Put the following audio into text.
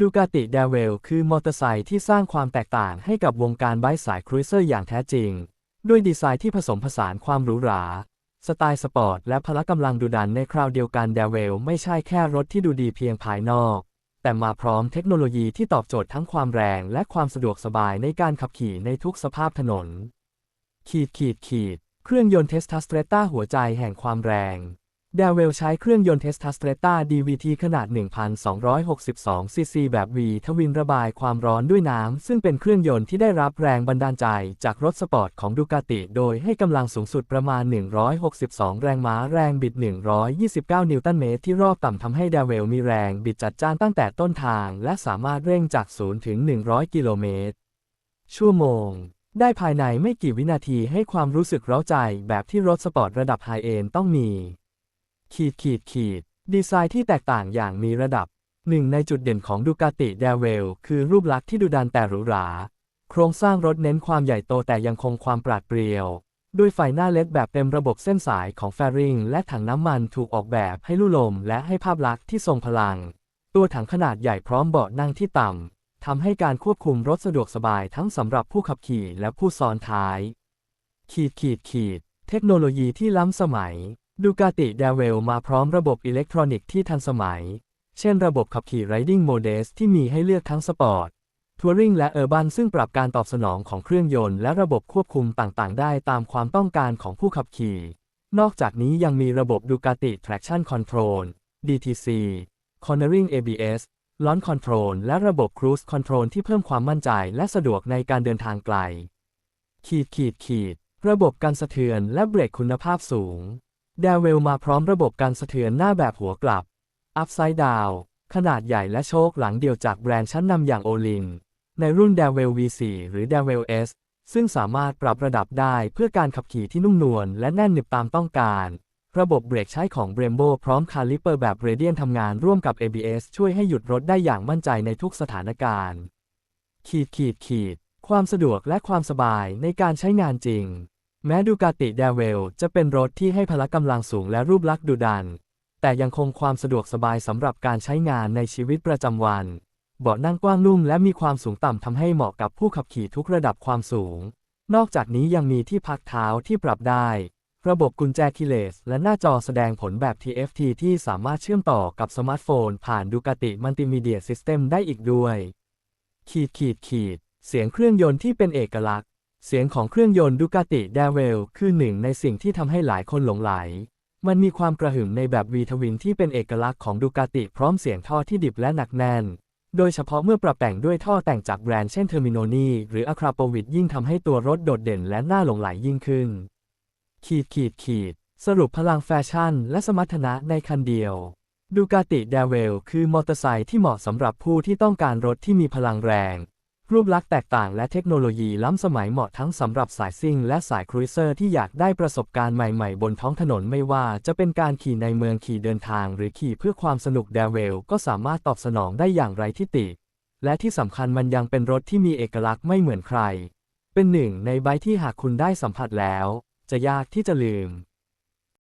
ดูกาติเดเวลคือมอเตอร์ไซค์ที่สร้างความแตกต่างให้กับวงการไบค์สายครูเซอร์อย่างแท้จริง ด้วยดีไซน์ที่ผสมผสานความหรูหรา สไตล์สปอร์ตและพละกำลังดุดันในคราวเดียวกันเดเวลไม่ใช่แค่รถที่ดูดีเพียงภายนอก แต่มาพร้อมเทคโนโลยีที่ตอบโจทย์ทั้งความแรงและความสะดวกสบายในการขับขี่ในทุกสภาพถนน ขีดขีดขีด เครื่องยนต์เทสทัสเตรต้าหัวใจแห่งความแรง เดเวลใช้เครื่องยนต์เทสทัสเตรต้า DVT ขนาด 1,262 ซีซี แบบ V ทวินระบายความร้อนด้วยน้ำ ซึ่งเป็นเครื่องยนต์ที่ได้รับแรงบันดาลใจจากรถสปอร์ตของดูกาติ โดยให้กำลังสูงสุดประมาณ 162 แรงม้าแรงบิด 129 นิวตันเมตรที่รอบต่ำทำให้เดเวลมีแรงบิดจัดจ้านตั้งแต่ต้นทาง และสามารถเร่งจาก 0 ถึง 100 กิโลเมตร ชั่วโมงได้ภายในไม่กี่วินาทีให้ความรู้สึกเร้าใจแบบที่รถสปอร์ตระดับไฮเอนต้องมี ขีดขีดขีด ดีไซน์ที่แตกต่างอย่างมีระดับ หนึ่งในจุดเด่นของดูกาติเดเวลคือรูปลักษณ์ที่ดุดันแต่หรูหรา โครงสร้างรถเน้นความใหญ่โตแต่ยังคงความปราดเปรียว ด้วยไฟหน้าเล็ดแบบเต็มระบบเส้นสายของแฟริงและถังน้ำมันถูกออกแบบให้ลู่ลมและให้ภาพลักษณ์ที่ทรงพลัง ตัวถังขนาดใหญ่พร้อมเบาะนั่งที่ต่ำทำให้การควบคุมรถสะดวกสบายทั้งสำหรับผู้ขับขี่และผู้ซ้อนท้าย ขีดขีดขีด เทคโนโลยีที่ล้ำสมัย ดูกาติเดเวลมาพร้อมระบบอิเล็กทรอนิกส์ที่ทันสมัย เช่นระบบขับขี่ Riding Modes ที่มีให้เลือกทั้งสปอร์ต ทัวริงและเออร์บันซึ่งปรับการตอบสนองของเครื่องยนต์และระบบควบคุมต่างๆ ได้ตามความต้องการของผู้ขับขี่ นอกจากนี้ยังมีระบบ Ducati Traction Control DTC Cornering ABS Launch Control และระบบ Cruise Control ที่เพิ่มความมั่นใจและสะดวกในการเดินทางไกล ขีดขีดขีด ระบบการสะเทือนและเบรกคุณภาพสูง ดเวลมาพร้อมระบบการสะเทือนหน้าแบบหัวกลับ Upside Down ขนาดใหญ่และโชคหลังเดียวจากแบรนด์ชั้นนำอย่างโอลินในรุ่น d ดเวล V4 หรือ d ดเวล S ซึ่งสามารถปรับระดับได้เพื่อการขับขี่ที่นุ่มนวลและแน่นหนึบตามต้องการ ระบบเบรกใช้ของ Brembo พร้อมคาลิเปอร์แบบเรเดียนทำงานร่วมกับ ABS ช่วยให้หยุดรถได้อย่างมั่นใจในทุกสถานการณ์ ขีดขีดขีด ความสะดวกและความสบายในการใช้งานจริง แม้ดูกาติเดเวลจะเป็นรถที่ให้พละกำลังสูงและรูปลักษณ์ดุดัน แต่ยังคงความสะดวกสบายสำหรับการใช้งานในชีวิตประจำวัน เบาะนั่งกว้างนุ่มและมีความสูงต่ำทำให้เหมาะกับผู้ขับขี่ทุกระดับความสูง นอกจากนี้ยังมีที่พักเท้าที่ปรับได้ ระบบกุญแจคีเลส และหน้าจอแสดงผลแบบ TFT ที่สามารถเชื่อมต่อกับสมาร์ทโฟน ผ่านดูกาติมัลติมีเดียซิสเต็มได้อีกด้วย ขีดขีดขีด เสียงเครื่องยนต์ที่เป็นเอกลักษณ์ เสียงของเครื่องยนต์ดูกาติเดเวลคือหนึ่งในสิ่งที่ทำให้หลายคนหลงไหล มันมีความกระหึ่มในแบบวีทวินที่เป็นเอกลักษณ์ของดูกาติพร้อมเสียงท่อที่ดิบและหนักแน่น โดยเฉพาะเมื่อปรับแต่งด้วยท่อแต่งจากแบรนด์เช่นเทอร์มิโนนีหรืออะคราโปวิดยิ่งทำให้ตัวรถโดดเด่นและน่าหลงไหลยิ่งขึ้น ขีดขีดขีด สรุปพลังแฟชั่น และสมรรถนะในคันเดียวดูกาติเดเวลคือมอเตอร์ไซค์ที่เหมาะสำหรับผู้ที่ต้องการรถที่มีพลังแรง รูปลักษณ์แตกต่างและเทคโนโลยีล้ำสมัยเหมาะทั้งสำหรับสายซิ่งและสายครูเซอร์ที่อยากได้ประสบการณ์ใหม่ๆ บนท้องถนนไม่ว่าจะเป็นการขี่ในเมืองขี่เดินทาง หรือขี่เพื่อความสนุกเดเวลก็สามารถตอบสนองได้อย่างไรที่ติและที่สำคัญมันยังเป็นรถที่มีเอกลักษณ์ไม่เหมือนใคร เป็นหนึ่งในไบที่หากคุณได้สัมผัสแล้ว จะยากที่จะลืม